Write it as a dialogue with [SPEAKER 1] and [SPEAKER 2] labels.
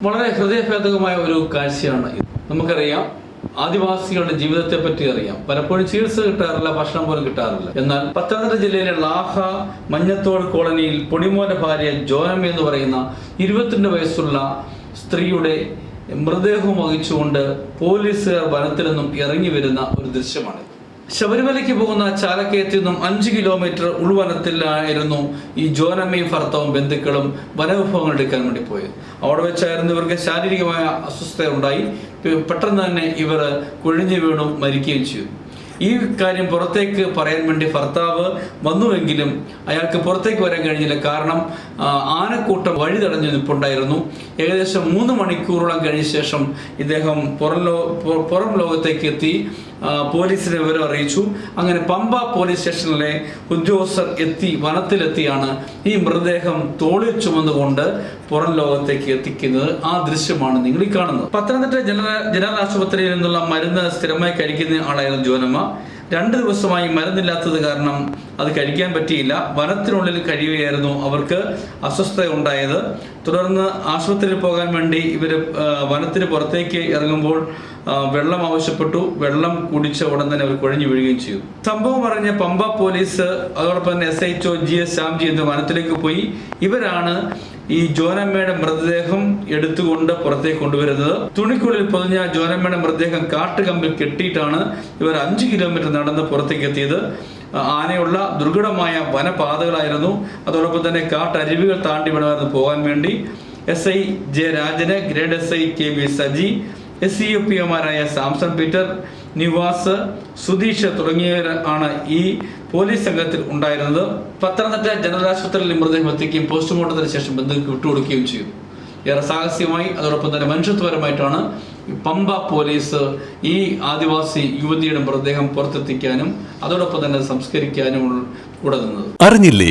[SPEAKER 1] വളരെ ഹൃദയഭേദകമായ ഒരു കാഴ്ചയാണ് നമുക്കറിയാം ആദിവാസികളുടെ ജീവിതത്തെ പറ്റി അറിയാം. പലപ്പോഴും ചികിത്സ കിട്ടാറില്ല ഭക്ഷണം പോലും കിട്ടാറില്ല. എന്നാൽ പത്തനംതിട്ട ജില്ലയിലെ ലാഹ മഞ്ഞത്തോട് കോളനിയിൽ പൊടിമോന്റെ ഭാര്യ ജോനം എന്ന് പറയുന്ന ഇരുപത്തിരണ്ട് വയസ്സുള്ള സ്ത്രീയുടെ മൃതദേഹം വഹിച്ചുകൊണ്ട് പോലീസുകാർ വനത്തിൽ നിന്നും ഇറങ്ങി വരുന്ന ഒരു ദൃശ്യമാണ് ശബരിമലയ്ക്ക് പോകുന്ന ചാലക്കയത്തിൽ നിന്നും അഞ്ച് കിലോമീറ്റർ ഉൾവനത്തിലായിരുന്നു ഈ ജോനമ്മയും ഭർത്താവും ബന്ധുക്കളും വനവിഭവങ്ങൾ എടുക്കാൻ വേണ്ടി പോയത്. അവിടെ വെച്ചായിരുന്നു ഇവർക്ക് ശാരീരികമായ അസ്വസ്ഥത ഉണ്ടായി പെട്ടെന്ന് തന്നെ ഇവർ കൊഴിഞ്ഞു വീണു മരിക്കുകയും ചെയ്തു. ഈ കാര്യം പുറത്തേക്ക് പറയാൻ വേണ്ടി ഭർത്താവ് വന്നുവെങ്കിലും അയാൾക്ക് പുറത്തേക്ക് വരാൻ കഴിഞ്ഞില്ല. കാരണം ആനക്കൂട്ടം വഴി തടഞ്ഞു നിൽപ്പുണ്ടായിരുന്നു ഏകദേശം മൂന്ന് മണിക്കൂറോളം കഴിഞ്ഞ ശേഷം ഇദ്ദേഹം പുറം ലോ പുറം ലോകത്തേക്ക് എത്തി പോലീസിനെ വിവരം അറിയിച്ചു. അങ്ങനെ പമ്പ പോലീസ് സ്റ്റേഷനിലെ ഉദ്യോഗസ്ഥർ എത്തി വനത്തിലെത്തിയാണ് ഈ മൃതദേഹം തോളിൽ ചുമന്നുകൊണ്ട് പുറം ലോകത്തേക്ക് എത്തിക്കുന്നത്. ആ ദൃശ്യമാണ് നിങ്ങൾ ഈ കാണുന്നത്. പത്തനംതിട്ട ജനറൽ ജനറൽ ആശുപത്രിയിൽ നിന്നുള്ള മരുന്ന് സ്ഥിരമായി കഴിക്കുന്ന ആളായിരുന്നു ജോനമ്മ രണ്ട് ദിവസമായി മരുന്നില്ലാത്തത് കാരണം അത് കഴിക്കാൻ പറ്റിയില്ല. വനത്തിനുള്ളിൽ കഴിയുകയായിരുന്നു അവർക്ക് അസ്വസ്ഥത ഉണ്ടായത് തുടർന്ന് ആശുപത്രിയിൽ പോകാൻ വേണ്ടി ഇവർ വനത്തിന് പുറത്തേക്ക് ഇറങ്ങുമ്പോൾ വെള്ളം ആവശ്യപ്പെട്ടു. വെള്ളം കുടിച്ച ഉടൻ തന്നെ അവർ കുഴഞ്ഞു വീഴുകയും ചെയ്തു. സംഭവം അറിഞ്ഞ പമ്പ പോലീസ് അതോടൊപ്പം തന്നെ S H O G S Shyamji എന്ന വനത്തിലേക്ക് പോയി. ഇവരാണ് ഈ ജോനമ്മയുടെ മൃതദേഹം എടുത്തുകൊണ്ട് പുറത്തേക്ക് കൊണ്ടുവരുന്നത്. തുണിക്കുള്ളിൽ പൊതിഞ്ഞ ജോനമ്മയുടെ മൃതദേഹം കാട്ടുകമ്പിൽ കെട്ടിയിട്ടാണ് ഇവർ അഞ്ച് കിലോമീറ്റർ നടന്ന് പുറത്തേക്ക് എത്തിയത്. ആനയുള്ള ദുർഘടമായ വനപാതകളായിരുന്നു. അതോടൊപ്പം തന്നെ കാട്ടരുവികൾ താണ്ടി വേണമായിരുന്നു പോകാൻ വേണ്ടി. S I J Rajan grade S I K V Saji S C U P ഒമാരായ Samson Peter Nivas Sudheesh തുടങ്ങിയവർ ആണ് ഈ പോലീസ് സംഘത്തിൽ ഉണ്ടായിരുന്നത്. പത്തനംതിട്ട ജനറൽ ആശുപത്രിയിൽ മൃതദേഹം എത്തിക്കുകയും പോസ്റ്റ്മോർട്ടത്തിന് ശേഷം ബന്ധുക്കൾക്ക് വിട്ടുകൊടുക്കുകയും ചെയ്തു. ഏറെ സാഹസികമായി അതോടൊപ്പം തന്നെ മനുഷ്യത്വപരമായിട്ടാണ് പമ്പ പോലീസ് ഈ ആദിവാസി യുവതിയുടെ മൃതദേഹം പുറത്തെത്തിക്കാനും അതോടൊപ്പം തന്നെ സംസ്കരിക്കാനും കൂടെ നിന്നത്.
[SPEAKER 2] അറിഞ്ഞില്ലേ?